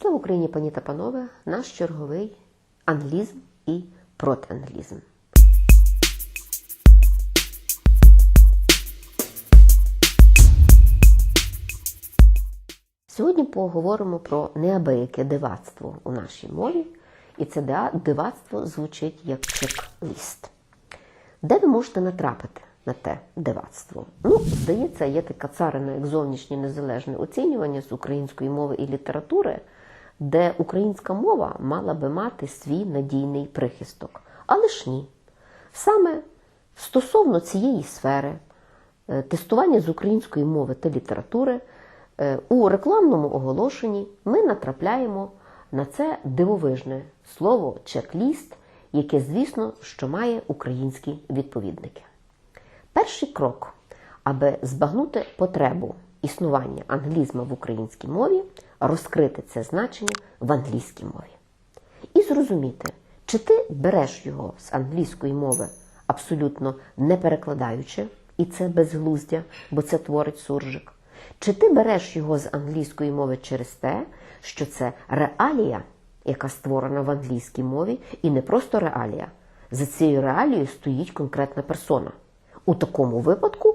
Слава Україні, пані та панове, наш черговий англізм і протианглізм. Сьогодні поговоримо про неабияке дивацтво у нашій мові, і це дивацтво звучить як чек-ліст. Де ви можете натрапити на те дивацтво? Ну, здається, є така царина, як зовнішнє незалежне оцінювання з української мови і літератури, де українська мова мала би мати свій надійний прихисток. Але ж ні. Саме стосовно цієї сфери е, тестування з української мови та літератури е, у рекламному оголошенні ми натрапляємо на це дивовижне слово чек-ліст, яке, звісно, що має українські відповідники. Перший крок, аби збагнути потребу існування англізма в українській мові, розкрити це значення в англійській мові. І зрозуміти, чи ти береш його з англійської мови абсолютно не перекладаючи, і це безглуздя, бо це творить суржик. Чи ти береш його з англійської мови через те, що це реалія, яка створена в англійській мові, і не просто реалія. За цією реалією стоїть конкретна персона. У такому випадку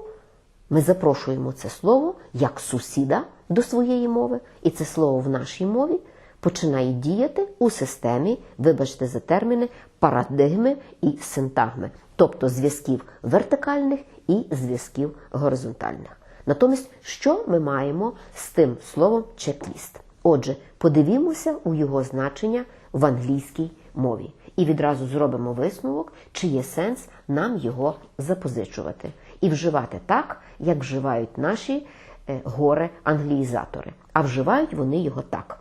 ми запрошуємо це слово як сусіда до своєї мови, і це слово в нашій мові починає діяти у системі, вибачте за терміни, парадигми і синтагми, тобто зв'язків вертикальних і зв'язків горизонтальних. Натомість, що ми маємо з тим словом чек-ліст? Отже, подивімося у його значення в англійській мові і відразу зробимо висновок, чи є сенс нам його запозичувати і вживати так, як вживають наші горе-англіїзатори. А вживають вони його так.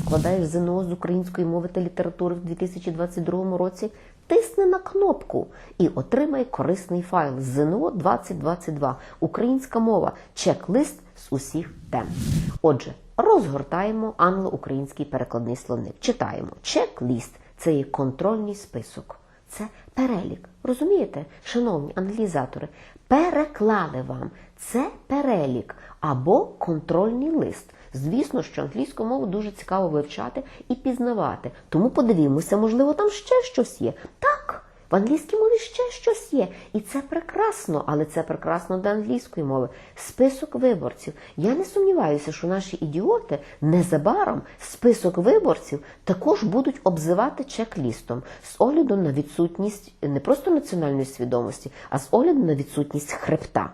Складаєш ЗНО з української мови та літератури в 2022 році, тисни на кнопку і отримай корисний файл ЗНО 2022. Українська мова, чек-лист з усіх тем. Отже, розгортаємо англо-український перекладний словник. Читаємо чек-ліст це є контрольний список. Це перелік. Розумієте, шановні аналізатори, переклали вам це перелік або контрольний лист. Звісно, що англійську мову дуже цікаво вивчати і пізнавати. Тому подивімося, можливо, там ще щось є. В англійській мові ще щось є. І це прекрасно, але це прекрасно для англійської мови. Список виборців. Я не сумніваюся, що наші ідіоти незабаром список виборців також будуть обзивати чек-лістом з огляду на відсутність не просто національної свідомості, а з огляду на відсутність хребта.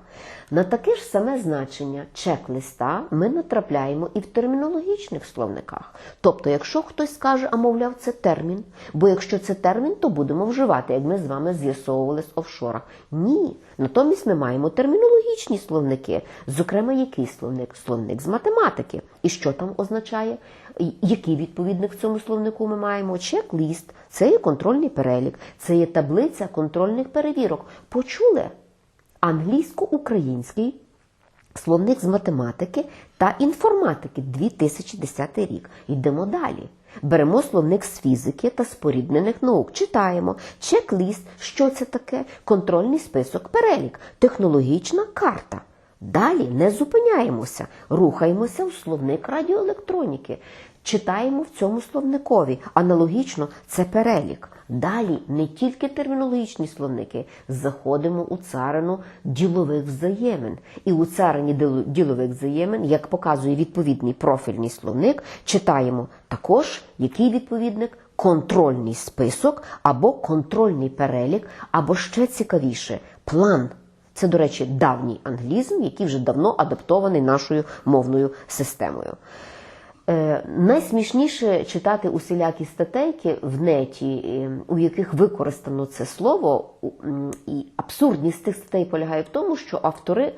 На таке ж саме значення чек-листа ми натрапляємо і в термінологічних словниках. Тобто, якщо хтось скаже, а мовляв, це термін, бо якщо це термін, то будемо вживати, як ми з вами з'ясовували з офшорах. Ні. Натомість ми маємо термінологічні словники. Зокрема, який словник? Словник з математики. І що там означає? Який відповідник в цьому словнику ми маємо? Чек-ліст, це є контрольний перелік, це є таблиця контрольних перевірок. Почули? Англійсько-український словник з математики та інформатики 2010 рік. Йдемо далі. Беремо словник з фізики та споріднених наук. Читаємо чек-ліст, що це таке, контрольний список, перелік, технологічна карта. Далі не зупиняємося, рухаємося у словник радіоелектроніки. Читаємо в цьому словникові. Аналогічно це перелік. Далі не тільки термінологічні словники, заходимо у царину ділових взаємин. І у царині ділових взаємин, як показує відповідний профільний словник, читаємо також, який відповідник контрольний список або контрольний перелік, або ще цікавіше план. Це, до речі, давній англізм, який вже давно адаптований нашою мовною системою. Е, найсмішніше читати усілякі статейки в неті, е, у яких використано це слово, і абсурдність цих статей полягає в тому, що автори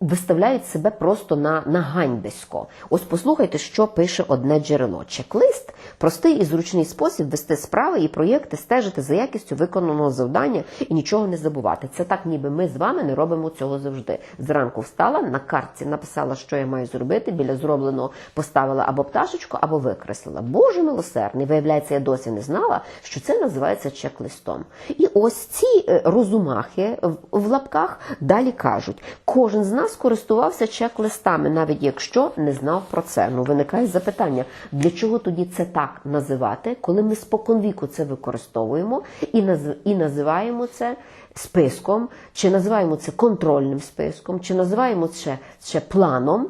виставляють себе просто на, на ганьбисько. Ось послухайте, що пише одне джерело. Чек-лист простий і зручний спосіб вести справи і проєкти, стежити за якістю виконаного завдання і нічого не забувати. Це так, ніби ми з вами не робимо цього завжди. Зранку встала, на картці написала, що я маю зробити, біля зробленого поставила або пташечку, або викреслила. Боже милосердний, виявляється, я досі не знала, що це називається чек-листом. І ось ці е, розумахи в, в лапках далі кажуть: кожен з нас нас користувався чек-листами, навіть якщо не знав про це. Ну, виникає запитання, для чого тоді це так називати, коли ми споконвіку це використовуємо і, і називаємо це списком, чи називаємо це контрольним списком, чи називаємо це ще планом.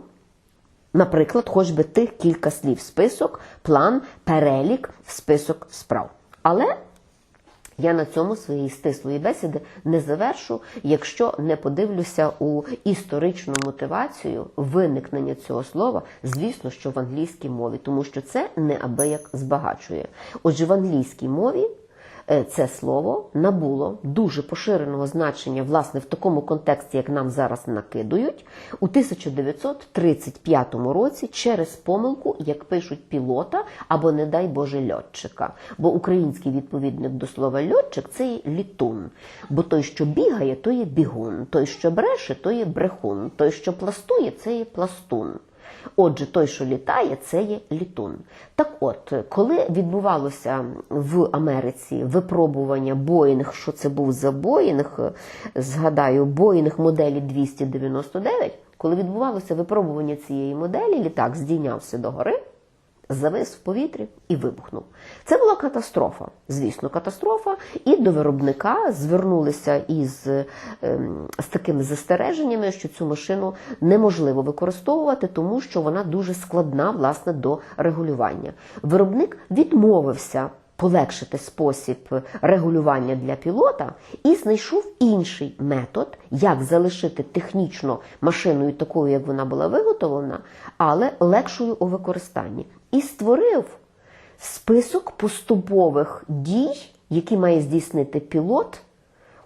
Наприклад, хоч би тих кілька слів: список, план, перелік, список справ. Але я на цьому своєї стислої бесіди не завершу, якщо не подивлюся у історичну мотивацію виникнення цього слова, звісно, що в англійській мові, тому що це неабияк збагачує. Отже, в англійській мові це слово набуло дуже поширеного значення, власне, в такому контексті, як нам зараз накидують, у 1935 році через помилку, як пишуть пілота або, не дай Боже, льотчика. Бо український відповідник до слова льотчик це є літун. Бо той, що бігає, то є бігун, той, що бреше, то є брехун, той, що пластує, це є пластун. Отже, той, що літає, це є літун. Так от, коли відбувалося в Америці випробування Боїнг, що це був за Боїнг, згадаю, Боїнг моделі 299, коли відбувалося випробування цієї моделі, літак здійнявся догори, завис в повітрі і вибухнув. Це була катастрофа, звісно, катастрофа. І до виробника звернулися із ем, з такими застереженнями, що цю машину неможливо використовувати, тому що вона дуже складна власне до регулювання. Виробник відмовився. Полегшити спосіб регулювання для пілота і знайшов інший метод, як залишити технічно машиною такою, як вона була виготовлена, але легшою у використанні. І створив список поступових дій, які має здійснити пілот,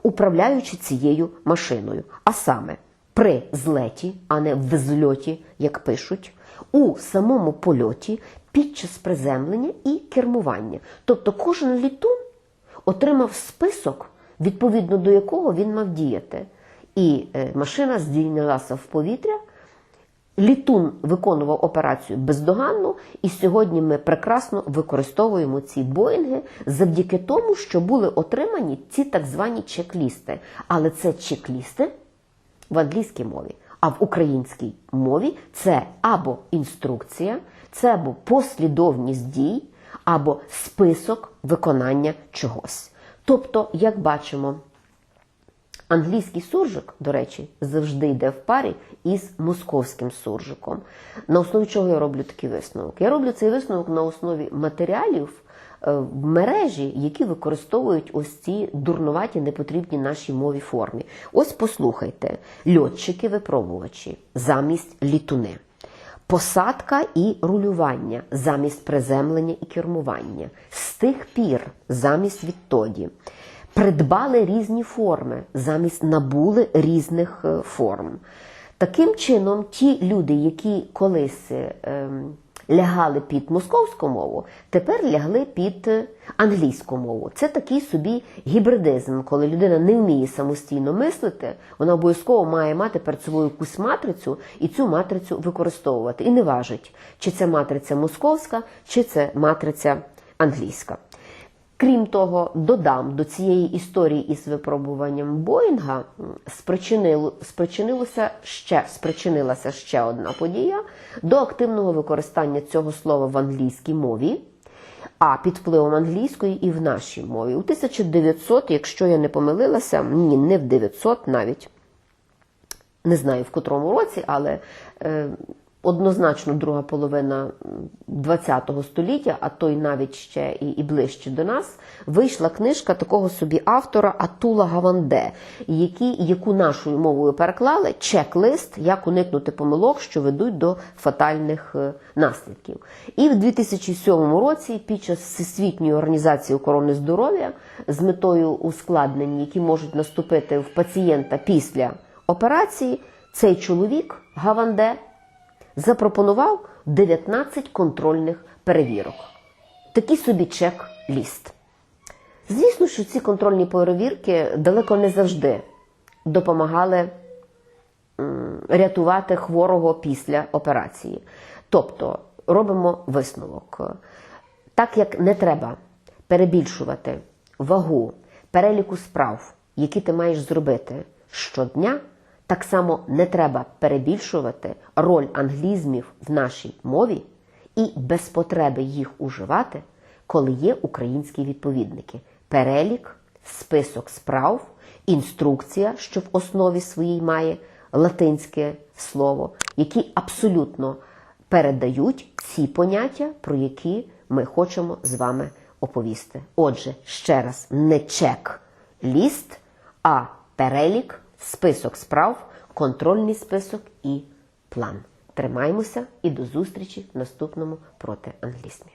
управляючи цією машиною. А саме при злеті, а не в зльоті, як пишуть, у самому польоті під час приземлення і кермування. Тобто кожен літун отримав список, відповідно до якого він мав діяти. І е, машина здійнялася в повітря. Літун виконував операцію бездоганно, і сьогодні ми прекрасно використовуємо ці боїнги завдяки тому, що були отримані ці так звані чек-лісти. Але це чек-лісти в англійській мові, а в українській мові це або інструкція, це або послідовність дій, або список виконання чогось. Тобто, як бачимо, Англійський суржик, до речі, завжди йде в парі із московським суржиком. На основі чого я роблю такий висновок? Я роблю цей висновок на основі матеріалів е, в мережі, які використовують ось ці дурнуваті, непотрібні нашій мові формі. Ось послухайте: льотчики-випробувачі замість літуни. Посадка і рулювання замість приземлення і кермування. З тих пір замість відтоді придбали різні форми, замість набули різних е, форм. Таким чином, ті люди, які колись ем, лягали під московську мову, тепер лягли під е, англійську мову. Це такий собі гібридизм, коли людина не вміє самостійно мислити, вона обов'язково має мати перед собою якусь матрицю і цю матрицю використовувати. І не важить, чи це матриця московська, чи це матриця англійська. Крім того, додам до цієї історії із випробуванням Боїнга спричинило, спричинилося ще, спричинилася ще одна подія до активного використання цього слова в англійській мові, а під впливом англійської і в нашій мові. У 1900, якщо я не помилилася, ні, не в 900 навіть, не знаю в котрому році, але е, однозначно друга половина ХХ століття, а то й навіть ще і, і ближче до нас, вийшла книжка такого собі автора Атула Гаванде, які, яку нашою мовою переклали чек-лист, як уникнути помилок, що ведуть до фатальних е, наслідків. І в 2007 році, під час Всесвітньої організації охорони здоров'я, з метою ускладнень, які можуть наступити в пацієнта після операції, цей чоловік Гаванде запропонував 19 контрольних перевірок. Такий собі чек-ліст. Звісно, що ці контрольні перевірки далеко не завжди допомагали рятувати хворого після операції. Тобто робимо висновок. Так як не треба перебільшувати вагу переліку справ, які ти маєш зробити щодня, Так само не треба перебільшувати роль англізмів в нашій мові і без потреби їх уживати, коли є українські відповідники. Перелік, список справ, інструкція, що в основі своїй має латинське слово, які абсолютно передають ці поняття, про які ми хочемо з вами оповісти. Отже, ще раз, не чек ліст, а перелік, список справ, контрольний список і план. Тримаймося і до зустрічі в наступному проти англізмі.